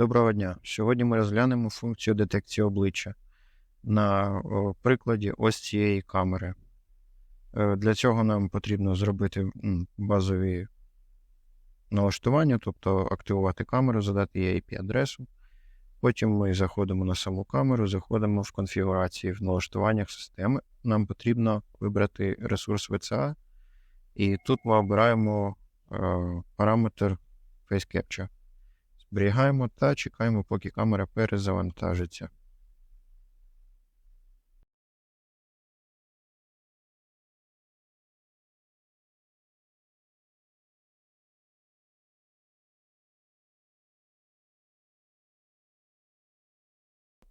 Доброго дня. Сьогодні ми розглянемо функцію детекції обличчя на прикладі ось цієї камери. Е, Для цього нам потрібно зробити базові налаштування, тобто активувати камеру, задати їй IP-адресу. Потім ми заходимо на саму камеру, заходимо в конфігурації в налаштуваннях системи. Нам потрібно вибрати ресурс VCA, і тут ми обираємо е, параметр Face Capture. Зберігаємо та чекаємо, поки камера перезавантажиться.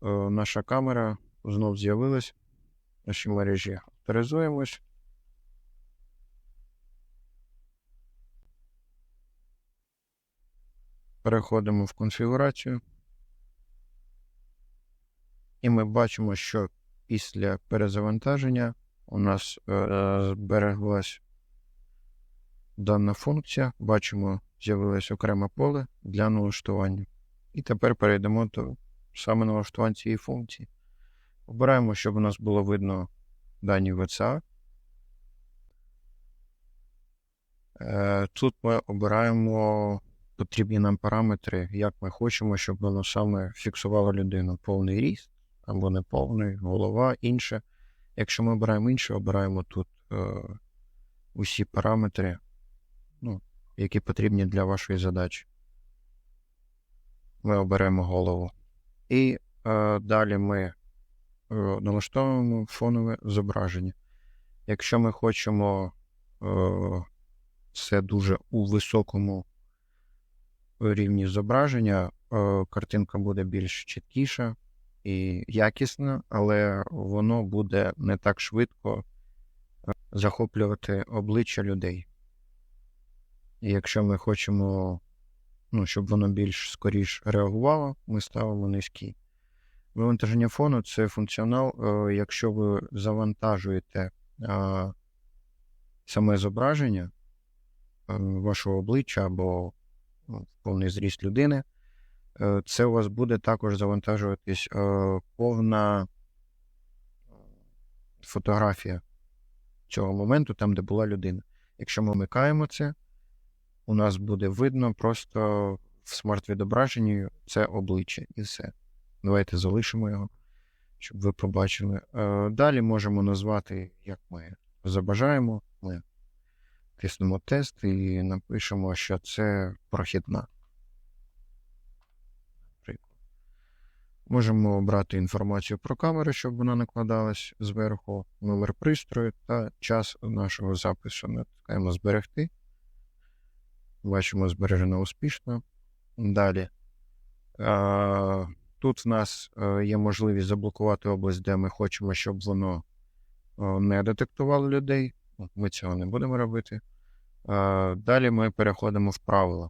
Е, Наша камера знов з'явилась в нашій мережі. Авторизуємось. Переходимо в конфігурацію. І ми бачимо, що після перезавантаження у нас е, збереглась дана функція. Бачимо, з'явилось окреме поле для налаштування. І тепер перейдемо до саме налаштувань цієї функції. Обираємо, щоб у нас було видно дані VCA. Е, Тут ми обираємо потрібні нам параметри, як ми хочемо, щоб воно саме фіксувало людину. Повний ріст або неповний, голова, інше. Якщо ми обираємо інше, обираємо тут е, усі параметри, ну, які потрібні для вашої задачі. Ми оберемо голову. І е, далі ми е, налаштовуємо фонове зображення. Якщо ми хочемо е, це дуже у високому рівні зображення, е, картинка буде більш чіткіша і якісна, але воно буде не так швидко е, захоплювати обличчя людей. І якщо ми хочемо, ну, щоб воно більш скоріш реагувало, ми ставимо низький. Вивантаження фону це функціонал, е, якщо ви завантажуєте саме зображення вашого обличчя або повний зріст людини, е, це у вас буде також завантажуватись е, повна фотографія цього моменту, там, де була людина. Якщо ми вмикаємо це, у нас буде видно просто в смарт-відображенні це обличчя і все. Давайте залишимо його, щоб ви побачили. Е, Далі можемо назвати, як ми забажаємо. Ми тиснемо тест і напишемо, що це прохідна. Можемо обрати інформацію про камеру, щоб вона накладалась зверху, номер пристрою та час нашого запису. Натискаємо зберегти. Бачимо, збережено успішно. Далі. Тут в нас е, є можливість заблокувати область, де ми хочемо, щоб воно е, не детектувало людей. Ми цього не будемо робити. Далі ми переходимо в правила.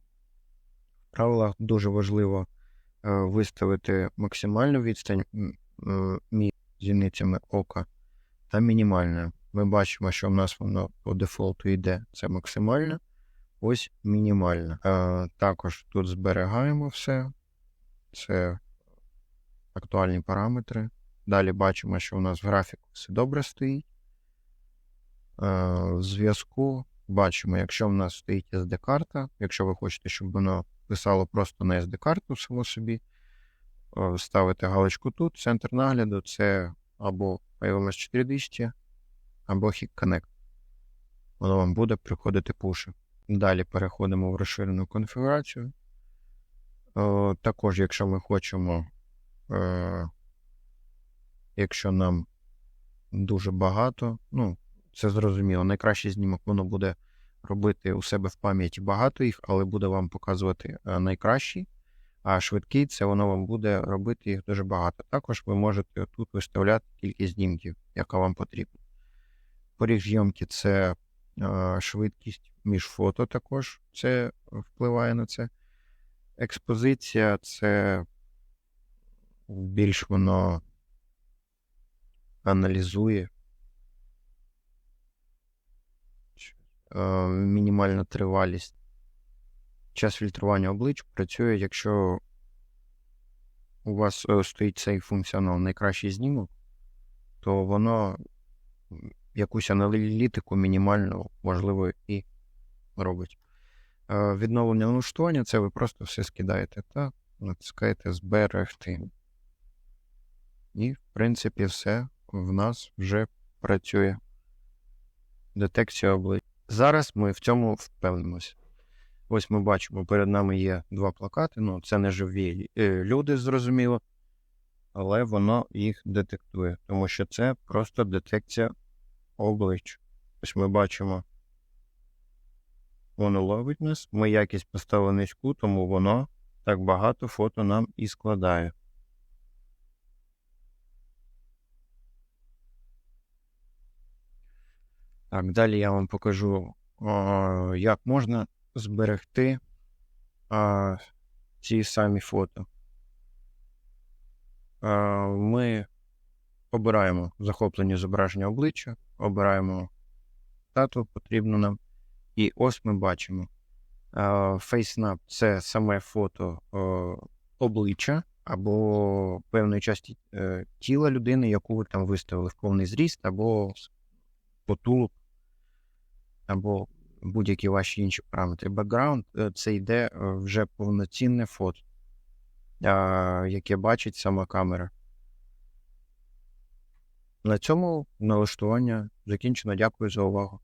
В правилах дуже важливо е, виставити максимальну відстань між зіницями ока та мінімальну. Ми бачимо, що в нас воно по дефолту йде. Це максимальна, ось мінімальна. Е, Також тут зберігаємо все. Це актуальні параметри. Далі бачимо, що у нас в графіку все добре стоїть. Е, зв'язку бачимо, якщо в нас стоїть SD-карта, якщо ви хочете, щоб воно писало просто на SD-карту само собі, е, ставите галочку тут. Центр нагляду це або iOS 4200, або Hik Connect. Воно вам буде приходити пуші. Далі переходимо в розширену конфігурацію. Е, Також, якщо ми хочемо, якщо нам дуже багато, ну, це зрозуміло, найкращий знімок воно буде робити у себе в пам'яті багато їх, але буде вам показувати е, найкращий, а швидкий це воно вам буде робити їх дуже багато. Також ви можете тут виставляти кількість знімків, яка вам потрібна. Поріг зйомки це е, швидкість між фото також це впливає на це. Експозиція це більш воно аналізує. Мінімальна тривалість. Час фільтрування облич працює, якщо у вас е, стоїть цей функціонал найкращий знімок, то воно якусь аналітику мінімальну, можливо, і робить. Е, Відновлення налаштування це ви просто все скидаєте та натискаєте зберегти. І, в принципі, все в нас вже працює. Детекція обличчя. Зараз ми в цьому впевнимося. Ось ми бачимо, перед нами є два плакати. Ну, це не живі е, люди, зрозуміло, але воно їх детектує, тому що це просто детекція облич. Ось ми бачимо, воно ловить нас. Ми якість поставили низьку, тому воно так багато фото нам і складає. Так, далі я вам покажу, як можна зберегти ці самі фото. Ми обираємо захоплені зображення обличчя, обираємо дату потрібну нам. І ось ми бачимо. а, FaceSnap – це саме фото обличчя або певної часті е, тіла людини, яку ви там виставили в повний зріст, або потулок, або будь-які ваші інші параметри. Бекграунд е, це йде е, вже повноцінне фото, яке бачить сама камера. На цьому налаштування закінчено. Дякую за увагу.